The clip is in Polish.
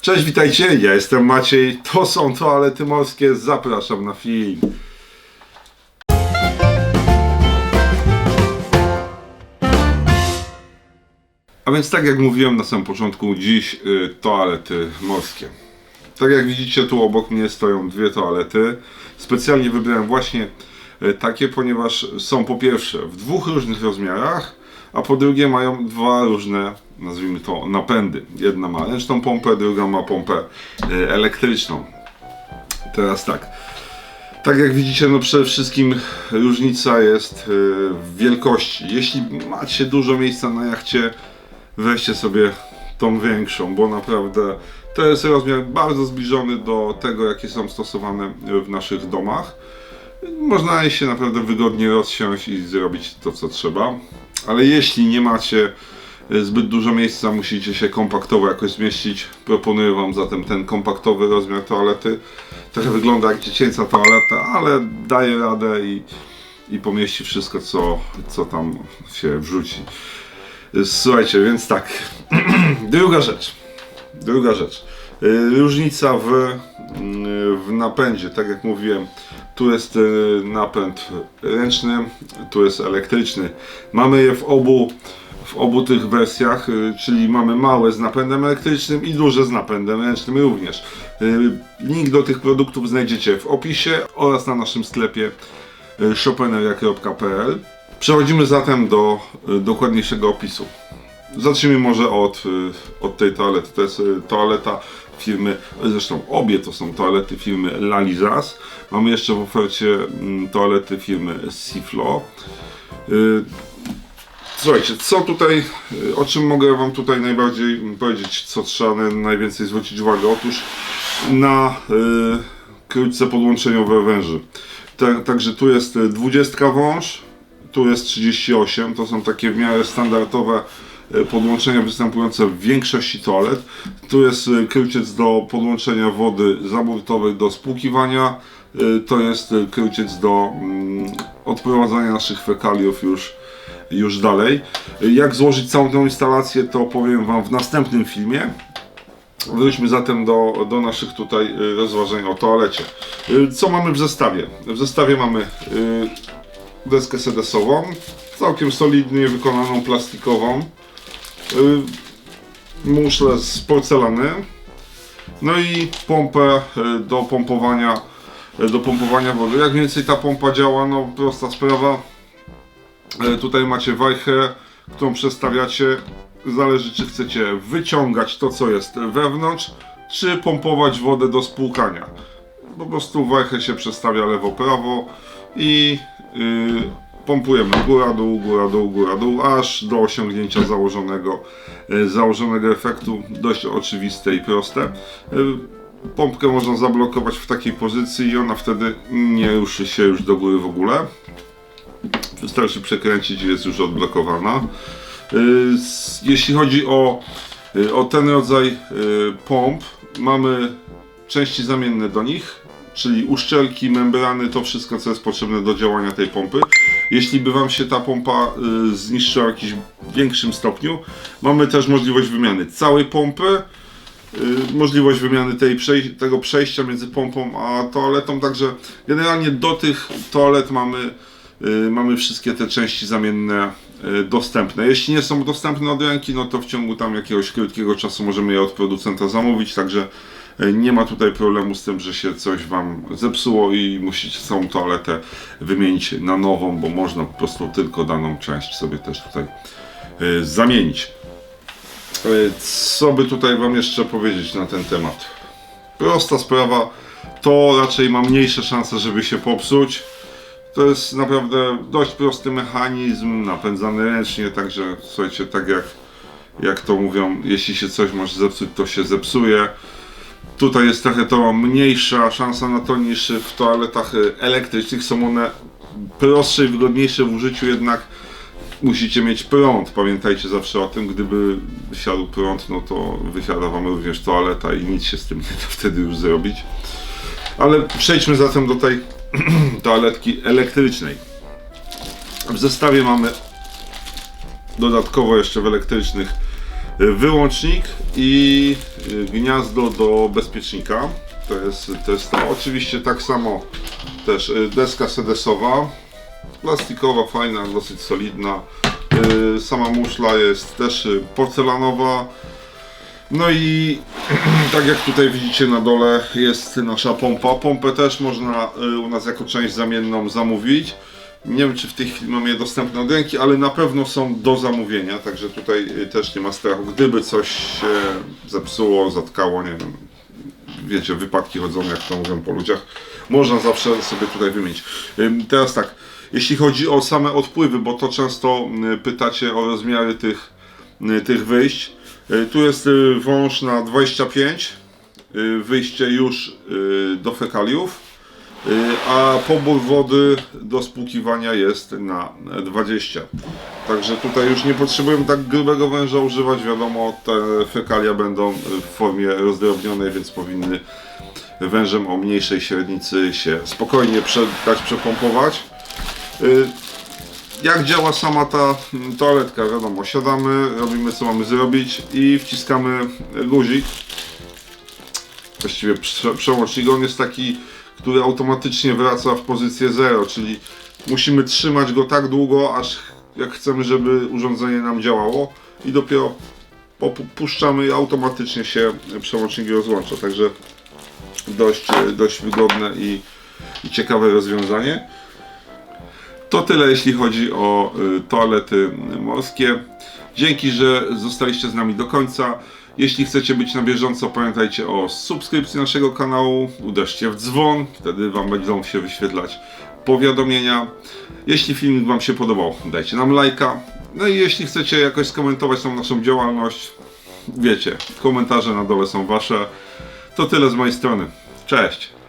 Cześć, witajcie, ja jestem Maciej, to są toalety morskie, zapraszam na film. A więc tak jak mówiłem na samym początku, dziś y, toalety morskie. Tak jak widzicie, tu obok mnie stoją dwie toalety. Specjalnie wybrałem właśnie y, takie, ponieważ są po pierwsze w dwóch różnych rozmiarach, a po drugie mają dwa różne, nazwijmy to, napędy. Jedna ma ręczną pompę, druga ma pompę y, elektryczną. Teraz tak. Tak jak widzicie, no przede wszystkim różnica jest y, w wielkości. Jeśli macie dużo miejsca na jachcie, weźcie sobie tą większą, bo naprawdę to jest rozmiar bardzo zbliżony do tego, jakie są stosowane w naszych domach. Można się naprawdę wygodnie rozsiąść i zrobić to, co trzeba. Ale jeśli nie macie e, zbyt dużo miejsca, musicie się kompaktowo jakoś zmieścić. Proponuję Wam zatem ten kompaktowy rozmiar toalety. Trochę wygląda jak dziecięca toaleta, ale daje radę i, i pomieści wszystko, co, co tam się wrzuci. Słuchajcie, więc tak. Druga rzecz. Druga rzecz. Y, Różnica w, y, w napędzie. Tak jak mówiłem, tu jest y, napęd ręczny, tu jest elektryczny. Mamy je w obu, w obu tych wersjach, y, czyli mamy małe z napędem elektrycznym i duże z napędem ręcznym również. Link do tych produktów znajdziecie w opisie oraz na naszym sklepie shopeneria.pl. Przechodzimy zatem do dokładniejszego opisu. Zacznijmy może od, y, od tej toalety. To jest y, toaleta firmy, zresztą obie to są toalety firmy Lalizas. Mamy jeszcze w ofercie mm, toalety firmy Siflo. Y, Słuchajcie, co tutaj, o czym mogę Wam tutaj najbardziej powiedzieć, co trzeba na- najwięcej zwrócić uwagę? Otóż na krótce podłączeniowe węży. Ta- Także tu jest y, 20 wąż, tu jest 38, to są takie w miarę standardowe podłączenia występujące w większości toalet. Tu jest y, kryciec do podłączenia wody zaburtowej do spłukiwania. Y, To jest kryciec do mm, odprowadzania naszych fekaliów już, już dalej. Jak złożyć całą tę instalację, to powiem Wam w następnym filmie. Wróćmy zatem do, do naszych tutaj rozważań o toalecie. Co mamy w zestawie? W zestawie mamy deskę sedesową, całkiem solidnie wykonaną plastikową, muszle z porcelany, no i pompę y, do pompowania, y, do pompowania wody. Jak więcej ta pompa działa? No prosta sprawa. Y, Tutaj macie wajchę, którą przestawiacie. Zależy czy chcecie wyciągać to co jest wewnątrz, czy pompować wodę do spłukania. Po prostu wajchę się przestawia lewo-prawo i yy, pompujemy góra dół, góra dół, góra dół, aż do osiągnięcia założonego, yy, założonego efektu. Dość oczywiste i proste. Yy, pompkę można zablokować w takiej pozycji i ona wtedy nie ruszy się już do góry w ogóle. Wystarczy przekręcić i jest już odblokowana. S- Jeśli chodzi o, o ten rodzaj pomp, mamy części zamienne do nich, czyli uszczelki, membrany, to wszystko co jest potrzebne do działania tej pompy. Jeśli by Wam się ta pompa y, zniszczyła w jakimś większym stopniu, mamy też możliwość wymiany całej pompy, y, możliwość wymiany tej tego przejścia między pompą a toaletą, także generalnie do tych toalet mamy, y, mamy wszystkie te części zamienne dostępne. Jeśli nie są dostępne od ręki, no to w ciągu tam jakiegoś krótkiego czasu możemy je od producenta zamówić, także nie ma tutaj problemu z tym, że się coś Wam zepsuło i musicie całą toaletę wymienić na nową, bo można po prostu tylko daną część sobie też tutaj y, zamienić. Y, Co by tutaj Wam jeszcze powiedzieć na ten temat? Prosta sprawa, to raczej ma mniejsze szanse, żeby się popsuć. To jest naprawdę dość prosty mechanizm, napędzany ręcznie, także słuchajcie, tak jak, jak to mówią, jeśli się coś może zepsuć, to się zepsuje. Tutaj jest trochę to mniejsza szansa na to niż w toaletach elektrycznych. Są one prostsze i wygodniejsze w użyciu, jednak musicie mieć prąd. Pamiętajcie zawsze o tym, gdyby siadł prąd, no to wysiada wam również toaleta i nic się z tym nie da wtedy już zrobić. Ale przejdźmy zatem do tej toaletki elektrycznej. W zestawie mamy dodatkowo jeszcze w elektrycznych wyłącznik i y, gniazdo do bezpiecznika. To jest, to jest to. Oczywiście tak samo też y, deska sedesowa, plastikowa, fajna, dosyć solidna. Y, Sama muszla jest też porcelanowa. No i tak jak tutaj widzicie na dole jest nasza pompa. Pompę też można u nas jako część zamienną zamówić. Nie wiem czy w tej chwili mamy je dostępne od ręki, ale na pewno są do zamówienia, także tutaj y, też nie ma strachu. Gdyby coś się zepsuło, zatkało, nie wiem, wiecie, wypadki chodzą jak to mówią po ludziach, można zawsze sobie tutaj wymienić. Ym, Teraz tak, jeśli chodzi o same odpływy, bo to często y, pytacie o rozmiary tych, y, tych wyjść. Tu jest wąż na 25, y, wyjście już do fekaliów, a pobór wody do spłukiwania jest na 20. Także tutaj już nie potrzebujemy tak grubego węża używać, wiadomo, te fekalia będą w formie rozdrobnionej, więc powinny wężem o mniejszej średnicy się spokojnie dać przepompować. Y, Jak działa sama ta toaletka? Wiadomo, siadamy, robimy co mamy zrobić i wciskamy guzik. Właściwie prze- przełącznik, on jest taki, który automatycznie wraca w pozycję 0, czyli musimy trzymać go tak długo, aż jak chcemy, żeby urządzenie nam działało i dopiero popuszczamy i automatycznie się przełącznik rozłącza. Także dość, dość wygodne i, i ciekawe rozwiązanie. To tyle jeśli chodzi o y, toalety morskie. Dzięki, że zostaliście z nami do końca. Jeśli chcecie być na bieżąco, pamiętajcie o subskrypcji naszego kanału. Uderzcie w dzwon, wtedy Wam będą się wyświetlać powiadomienia. Jeśli filmik Wam się podobał, dajcie nam lajka. No i jeśli chcecie jakoś skomentować tą naszą działalność, wiecie, komentarze na dole są Wasze. To tyle z mojej strony. Cześć!